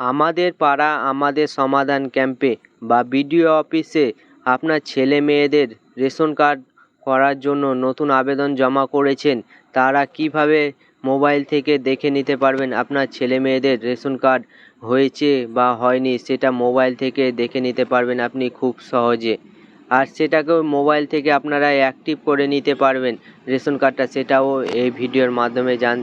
আমাদের পাড়া, আমাদের সমাধান ক্যাম্পে বা বিডিও অফিসে আপনার ছেলে মেয়েদের রেশন কার্ড করার জন্য নতুন আবেদন জমা করেছেন, তারা কীভাবে মোবাইল থেকে দেখে নিতে পারবেন আপনার ছেলে মেয়েদের রেশন কার্ড হয়েছে বা হয়নি, সেটা মোবাইল থেকে দেখে নিতে পারবেন আপনি খুব সহজে। আর সেটাকেও মোবাইল থেকে আপনারা অ্যাক্টিভ করে নিতে পারবেন, রেশন কার্ডটা সেটাও এই ভিডিওর মাধ্যমে জান,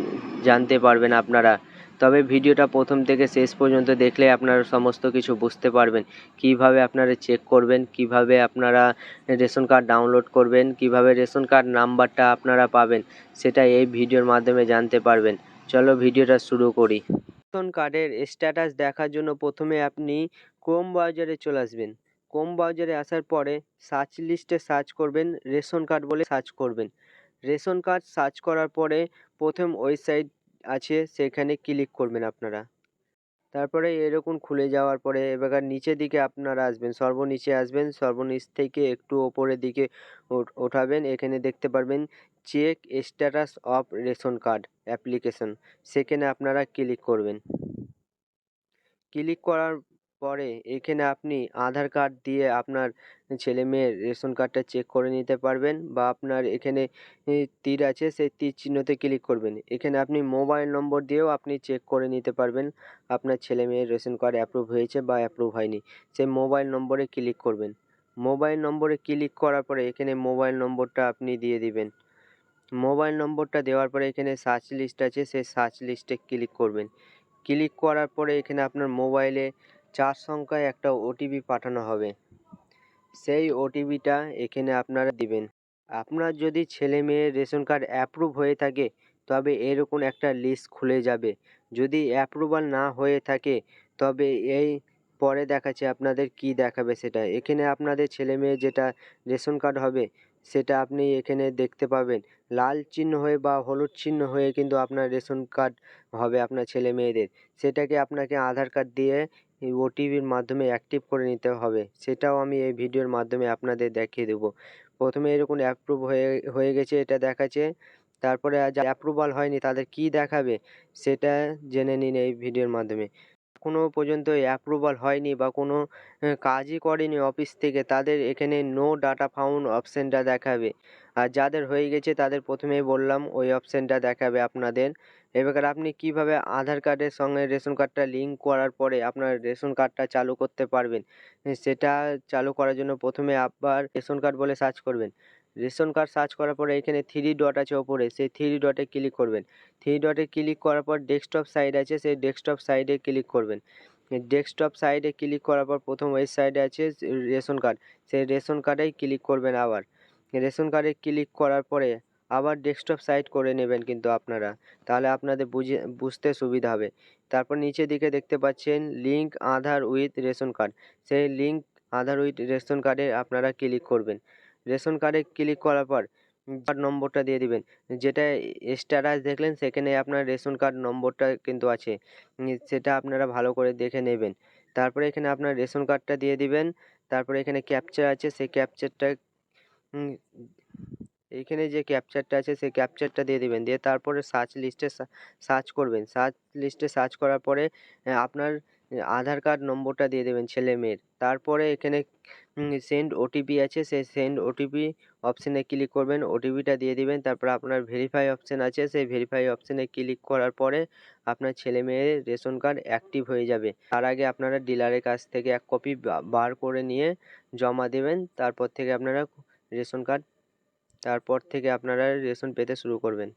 জানতে পারবেন আপনারা। তবে ভিডিওটা প্রথম থেকে শেষ পর্যন্ত দেখলে আপনারা সমস্ত কিছু বুঝতে পারবেন। কীভাবে আপনারা চেক করবেন, কীভাবে আপনারা রেশন কার্ড ডাউনলোড করবেন, কীভাবে রেশন কার্ড নাম্বারটা আপনারা পাবেন সেটা এই ভিডিওর মাধ্যমে জানতে পারবেন। চলো ভিডিওটা শুরু করি। রেশন কার্ডের স্ট্যাটাস দেখার জন্য প্রথমে আপনি ক্রোম ব্রাউজারে চলে আসবেন। ক্রোম ব্রাউজারে আসার পরে সার্চ লিস্টে সার্চ করবেন, রেশন কার্ড বলে সার্চ করবেন। রেশন কার্ড সার্চ করার পরে প্রথম ওয়েবসাইট আছে সেখানে ক্লিক করবেন আপনারা। তারপরে এরকম খুলে যাওয়ার পরে এবার নিচের দিকে আপনারা আসবেন, সর্বনিচে আসবেন, সর্বনিচ থেকে একটু ওপরের দিকে ওঠ- ওঠাবেন, এখানে দেখতে পারবেন check status of ration card application সেখানে আপনারা ক্লিক করবেন। ক্লিক করার পরে এখানে আপনি আধার কার্ড দিয়ে আপনার ছেলে মেয়ের রেশন কার্ডটা চেক করে নিতে পারবেন বা আপনার এখানে তীর আছে সেই তীর চিহ্নতে ক্লিক করবেন। এখানে আপনি মোবাইল নম্বর দিয়েও আপনি চেক করে নিতে পারবেন আপনার ছেলে মেয়ের রেশন কার্ড অ্যাপ্রুভ হয়েছে বা অ্যাপ্রুভ হয়নি। সেই মোবাইল নম্বরে ক্লিক করবেন। মোবাইল নম্বরে ক্লিক করার পরে এখানে মোবাইল নম্বরটা আপনি দিয়ে দিবেন। মোবাইল নম্বরটা দেওয়ার পরে এখানে সার্চ লিস্ট আছে, সেই সার্চ লিস্টে ক্লিক করবেন। ক্লিক করার পরে এখানে আপনার মোবাইলে চার সংখ্যায় একটা ওটিপি পাঠানো হবে। সেই ওটিপিটা এখানে আপনারা দিবেন। আপনার যদি ছেলে মেয়ের রেশন কার্ড অ্যাপ্রুভ হয়ে থাকে, তবে এরকম একটা লিস্ট খুলে যাবে। যদি অ্যাপ্রুভাল না হয়ে থাকে, তবে এই পরে দেখাচ্ছে আপনাদের কি দেখাবে সেটা। এখানে আপনাদের ছেলে মেয়ে যেটা রেশন কার্ড হবে সেটা আপনি এখানে দেখতে পাবেন। লাল চিহ্ন হয়ে বা হলুদ চিহ্ন হয়ে কিন্তু আপনার রেশন কার্ড হবে আপনার ছেলে মেয়েদের। সেটাকে আপনাকে আধার কার্ড দিয়ে ওটিপির মাধ্যমে অ্যাক্টিভ করে নিতে হবে। সেটাও আমি এই ভিডিওর মাধ্যমে আপনাদের দেখিয়ে দেবো। প্রথমে এরকম অ্যাপ্রুভ হয়ে হয়ে গেছে, এটা দেখাচ্ছে। তারপরে যা অ্যাপ্রুভাল হয়নি, তাদের কি দেখাবে, সেটা জেনে নিন এই ভিডিওর মাধ্যমে। কোনো পর্যন্ত অ্যাপ্রুভাল হয়নি বা কোনো কাজই করেনি অফিস থেকে। তাদের এখানে নো ডাটা ফাউন্ড অপশানটা দেখাবে। আর যাদের হয়ে গেছে তাদের প্রথমেই বললাম ওই অপশানটা দেখাবে আপনাদের। এবার আপনি কীভাবে আধার কার্ডের সঙ্গে রেশন কার্ডটা লিঙ্ক করার পরে আপনার রেশন কার্ডটা চালু করতে পারবেন? সেটা চালু করার জন্য প্রথমে আবার রেশন কার্ড বলে সার্চ করবেন। রেশন কার্ড সার্চ করার পরে এখানে থ্রি ডট আছে ওপরে, সেই থ্রি ডটে ক্লিক করবেন। থ্রি ডটে ক্লিক করার পর ডেস্কটপ সাইড আছে, সেই ডেস্কটপ সাইডে ক্লিক করবেন। ডেস্কটপ সাইডে ক্লিক করার পর প্রথম ওই সাইডে আছে রেশন কার্ড, সেই রেশন কার্ডেই ক্লিক করবেন আবার। রেশন কার্ডে ক্লিক করার পরে আবার ডেস্কটপ সাইড করে নেবেন কিন্তু আপনারা, তাহলে আপনাদের বুঝে, বুঝতে সুবিধা হবে। তারপর নিচের দিকে দেখতে পাচ্ছেন link Aadhaar with ration card, সেই লিঙ্ক আধার উইথ রেশন কার্ডে আপনারা ক্লিক করবেন। রেশন কার্ডে ক্লিক করার পর কার্ড নম্বরটা দিয়ে দিবেন। যেটা স্ট্যাটাস দেখলেন সেখানে আপনার রেশন কার্ড নম্বরটা কিন্তু আছে। সেটা আপনারা ভালো করে দেখে নেবেন। তারপরে এখানে আপনার রেশন কার্ডটা দিয়ে দিবেন। তারপরে এখানে ক্যাপচার আছে সেই ক্যাপচারটা হুম, এইখানে যে ক্যাপচারটা আছে সেই ক্যাপচারটা দিয়ে দিবেন। দিয়ে তারপরে সার্চ লিস্টে সার্চ করবেন। সার্চ লিস্টে সার্চ করার পরে আপনার আধার কার্ড নম্বরটা দিয়ে দেবেন ছেলে মেয়ের তারপরে এখানে সেন্ড ওটিপি আছে, সেই সেন্ড ওটিপি অপশানে ক্লিক করবেন ওটিপিটা দিয়ে দিবেন, তারপর আপনার ভেরিফাই অপশান আছে, সেই ভেরিফাই অপশানে ক্লিক করার পরে আপনার ছেলে মেয়ের রেশন কার্ড অ্যাক্টিভ হয়ে যাবে। তার আগে আপনারা ডিলারের কাছ থেকে এক কপি বার করে নিয়ে জমা দেবেন, তারপর থেকে আপনারা রেশন কার্ড তারপর থেকে আপনারা রেশন পেতে শুরু করবেন।